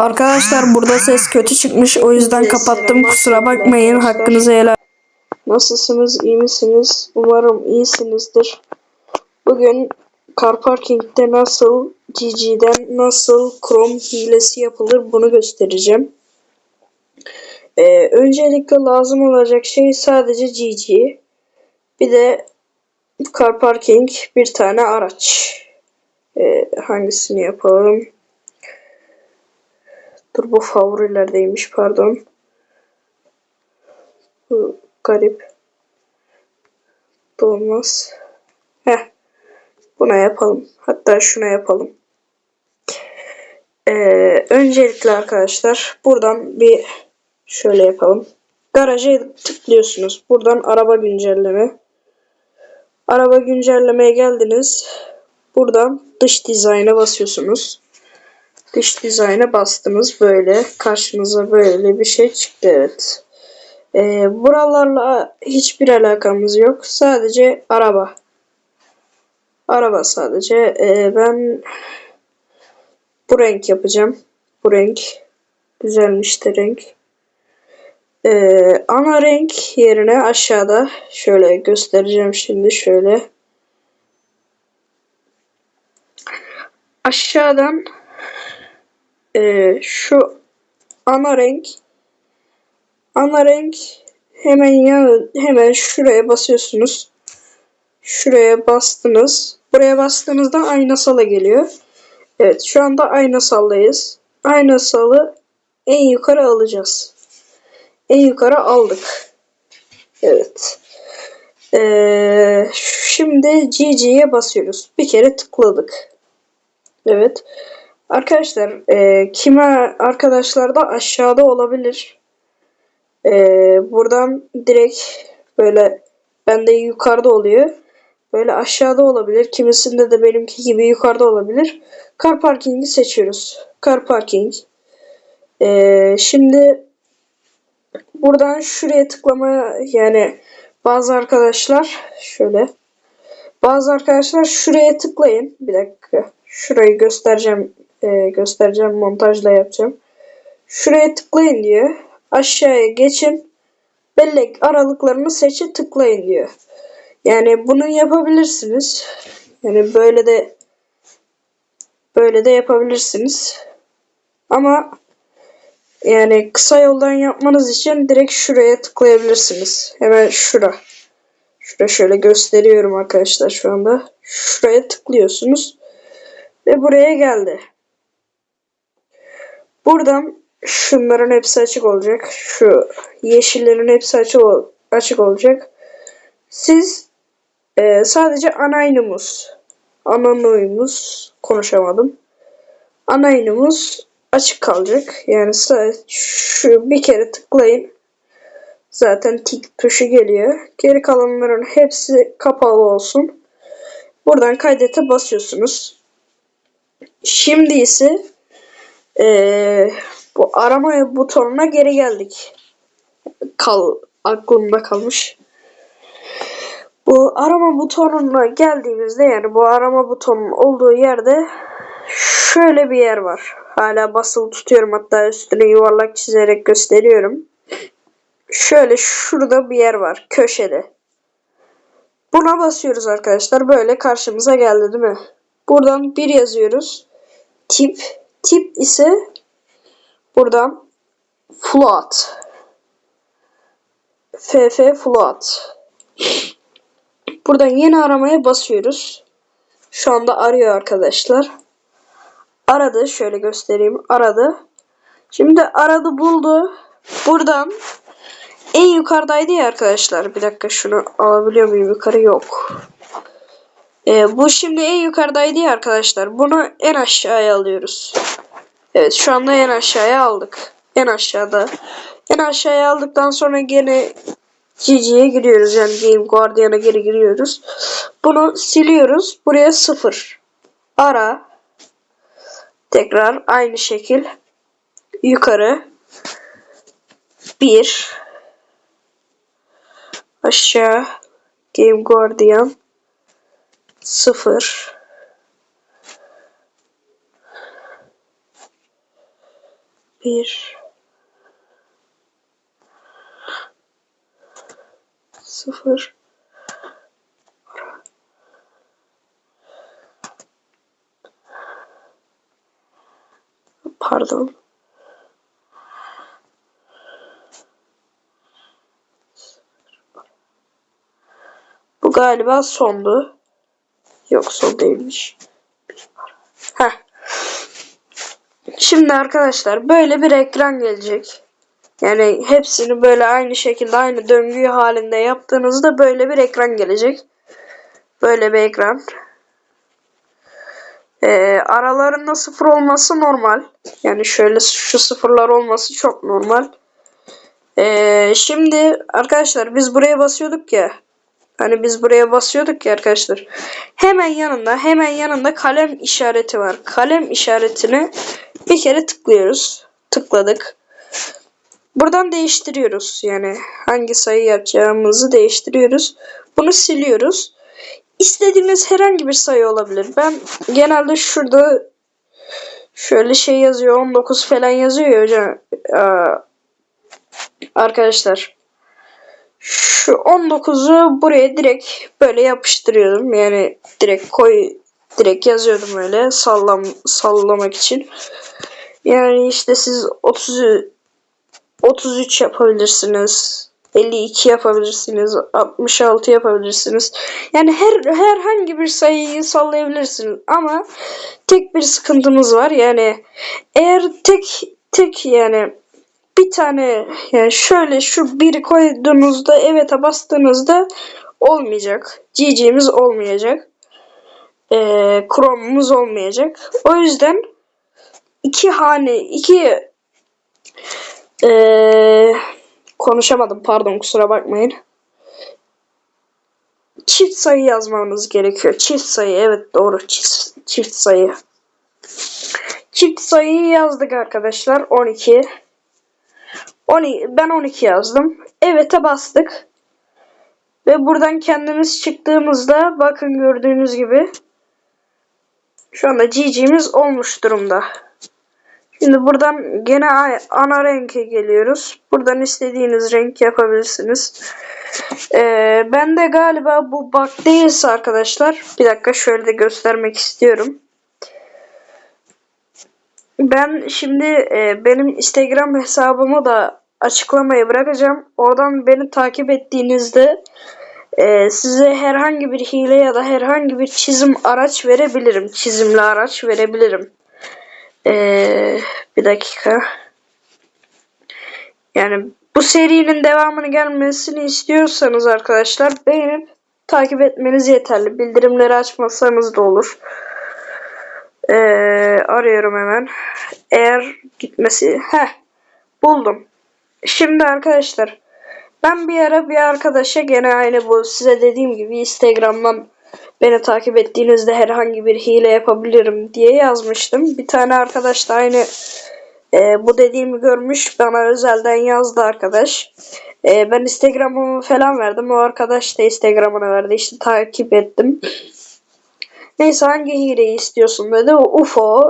Arkadaşlar burada ses kötü çıkmış o yüzden kapattım kusura bakmayın hakkınızı helal. Nasılsınız? iyi misiniz? Umarım iyisinizdir. Bugün Car Parking'de nasıl GG'den nasıl Chrome hilesi yapılır bunu göstereceğim. Ee, öncelikle lazım olacak şey sadece GG. Bir de Car Parking bir tane araç. Ee, hangisini yapalım? Dur bu favorilerdeymiş pardon. Bu garip. Bu olmaz. Heh. Buna yapalım. Hatta şuna yapalım. Ee, öncelikle arkadaşlar buradan bir şöyle yapalım. Garaja tıklıyorsunuz. Buradan araba güncelleme. Araba güncellemeye geldiniz. Buradan dış dizayna basıyorsunuz. Dış dizayna bastınız böyle. Karşınıza böyle bir şey çıktı evet. Ee, buralarla hiçbir alakamız yok. Sadece araba. Araba sadece. Ee, ben bu renk yapacağım. Bu renk. Güzelmiş de renk. Ee, ana renk yerine aşağıda şöyle göstereceğim şimdi şöyle. Aşağıdan e, şu ana renk ana renk hemen yan hemen şuraya basıyorsunuz. Şuraya bastınız. Buraya bastığınızda aynasala geliyor. Evet şu anda aynasaldayız. Aynasalı en yukarı alacağız. En yukarı aldık. Evet. Ee, şimdi GG'ye basıyoruz. Bir kere tıkladık. Evet. Arkadaşlar e, kime arkadaşlar da aşağıda olabilir. E, buradan direkt böyle bende yukarıda oluyor. Böyle aşağıda olabilir. Kimisinde de benimki gibi yukarıda olabilir. Car parking'i seçiyoruz. Car parking. E, şimdi buradan şuraya tıklama yani bazı arkadaşlar şöyle bazı arkadaşlar şuraya tıklayın. Bir dakika. Şurayı göstereceğim. E, göstereceğim. Montajla yapacağım. Şuraya tıklayın diyor. Aşağıya geçin. Bellek aralıklarını seçin tıklayın diyor. Yani bunu yapabilirsiniz. Yani böyle de böyle de yapabilirsiniz. Ama yani kısa yoldan yapmanız için direkt şuraya tıklayabilirsiniz. Hemen şura. Şuraya şöyle gösteriyorum arkadaşlar şu anda. Şuraya tıklıyorsunuz. Ve buraya geldi. Buradan şunların hepsi açık olacak. Şu yeşillerin hepsi açık, açık olacak. Siz e, sadece anaynumus, ananoyumuz konuşamadım. Anaynumus açık kalacak. Yani şu bir kere tıklayın. Zaten tik tuşu geliyor. Geri kalanların hepsi kapalı olsun. Buradan kaydete basıyorsunuz. Şimdi ise eee, bu arama butonuna geri geldik. Kal aklımda kalmış. Bu arama butonuna geldiğimizde yani bu arama butonunun olduğu yerde şöyle bir yer var. Hala basılı tutuyorum hatta üstüne yuvarlak çizerek gösteriyorum. Şöyle şurada bir yer var köşede. Buna basıyoruz arkadaşlar. Böyle karşımıza geldi değil mi? Buradan bir yazıyoruz. Tip. Tip ise buradan float. FF float. Buradan yeni aramaya basıyoruz. Şu anda arıyor arkadaşlar. Aradı. Şöyle göstereyim. Aradı. Şimdi aradı buldu. Buradan en yukarıdaydı ya arkadaşlar. Bir dakika şunu alabiliyor muyum? Yukarı yok. Ee, bu şimdi en yukarıdaydı ya arkadaşlar. Bunu en aşağıya alıyoruz. Evet şu anda en aşağıya aldık. En aşağıda. En aşağıya aldıktan sonra gene GG'ye giriyoruz. Yani Game Guardian'a geri giriyoruz. Bunu siliyoruz. Buraya sıfır. Ara. Tekrar aynı şekil. Yukarı. Bir. Aşağı. Game Guardian. Sıfır. Bir. Sıfır. Pardon. Bu galiba sondu. Yok değilmiş. Heh. Şimdi arkadaşlar böyle bir ekran gelecek. Yani hepsini böyle aynı şekilde aynı döngü halinde yaptığınızda böyle bir ekran gelecek. Böyle bir ekran. Ee, aralarında sıfır olması normal. Yani şöyle şu sıfırlar olması çok normal. Ee, şimdi arkadaşlar biz buraya basıyorduk ya. Hani biz buraya basıyorduk ya arkadaşlar. Hemen yanında hemen yanında kalem işareti var. Kalem işaretini bir kere tıklıyoruz. Tıkladık. Buradan değiştiriyoruz. Yani hangi sayı yapacağımızı değiştiriyoruz. Bunu siliyoruz. İstediğiniz herhangi bir sayı olabilir. Ben genelde şurada şöyle şey yazıyor 19 falan yazıyor ya hocam. Arkadaşlar şu 19'u buraya direkt böyle yapıştırıyordum. Yani direkt koy direkt yazıyordum öyle sallam sallamak için. Yani işte siz 30 33 yapabilirsiniz. 52 yapabilirsiniz. 66 yapabilirsiniz. Yani her herhangi bir sayıyı sallayabilirsiniz ama tek bir sıkıntımız var. Yani eğer tek tek yani bir tane yani şöyle şu biri koyduğunuzda evet'e bastığınızda olmayacak. GG'miz olmayacak. Ee, Chrome'umuz olmayacak. O yüzden iki hane iki ee, konuşamadım pardon kusura bakmayın. Çift sayı yazmanız gerekiyor. Çift sayı evet doğru çift, çift sayı. Çift sayıyı yazdık arkadaşlar 12. 12 ben 12 yazdım. Evet'e bastık. Ve buradan kendimiz çıktığımızda bakın gördüğünüz gibi şu anda GG'miz olmuş durumda. Şimdi buradan gene ana renke geliyoruz. Buradan istediğiniz renk yapabilirsiniz. Ee, ben de galiba bu bug değilse arkadaşlar. Bir dakika şöyle de göstermek istiyorum. Ben şimdi e, benim Instagram hesabımı da açıklamaya bırakacağım. Oradan beni takip ettiğinizde e, size herhangi bir hile ya da herhangi bir çizim araç verebilirim. Çizimli araç verebilirim. Ee, bir dakika. Yani bu serinin devamını gelmesini istiyorsanız arkadaşlar beğenip takip etmeniz yeterli. Bildirimleri açmasanız da olur. Ee, arıyorum hemen. Eğer gitmesi... Heh buldum. Şimdi arkadaşlar ben bir ara bir arkadaşa gene aynı bu size dediğim gibi Instagram'dan beni takip ettiğinizde herhangi bir hile yapabilirim diye yazmıştım. Bir tane arkadaş da aynı e, bu dediğimi görmüş bana özelden yazdı arkadaş. E, ben Instagram'ımı falan verdim. O arkadaş da Instagram'ını verdi. İşte takip ettim. Neyse hangi hileyi istiyorsun dedi. UFO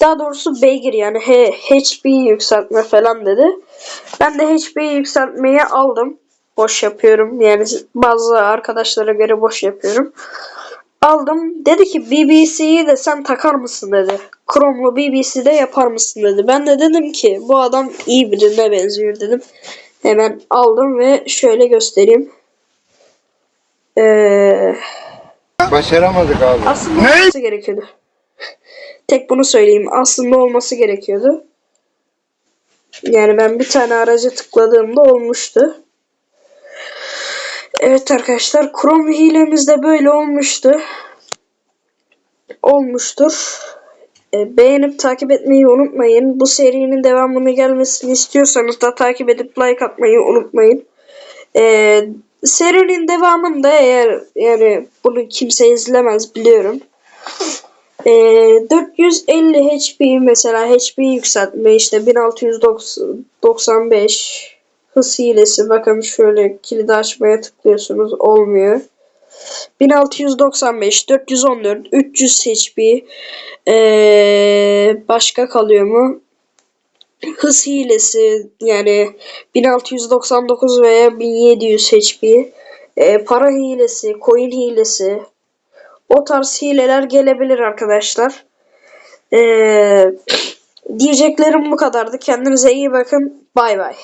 daha doğrusu beygir yani H HP yükseltme falan dedi. Ben de HP yükseltmeyi aldım boş yapıyorum. Yani bazı arkadaşlara göre boş yapıyorum. Aldım. Dedi ki BBC'yi de sen takar mısın dedi. Chrome'lu BBC'de yapar mısın dedi. Ben de dedim ki bu adam iyi birine benziyor dedim. Hemen aldım ve şöyle göstereyim. Ee, Başaramadık abi. aslında olması gerekiyordu. Tek bunu söyleyeyim. Aslında olması gerekiyordu. Yani ben bir tane araca tıkladığımda olmuştu. Evet arkadaşlar Chrome hilemiz de böyle olmuştu. Olmuştur. E, beğenip takip etmeyi unutmayın. Bu serinin devamını gelmesini istiyorsanız da takip edip like atmayı unutmayın. E, serinin devamında eğer yani bunu kimse izlemez biliyorum. E, 450 HP mesela HP yükseltme işte 1695 hız hilesi bakın şöyle kilidi açmaya tıklıyorsunuz olmuyor. 1695, 414, 300 HP ee, başka kalıyor mu? Hız hilesi yani 1699 veya 1700 HP, e, para hilesi, coin hilesi, o tarz hileler gelebilir arkadaşlar. E, diyeceklerim bu kadardı. Kendinize iyi bakın. Bay bay.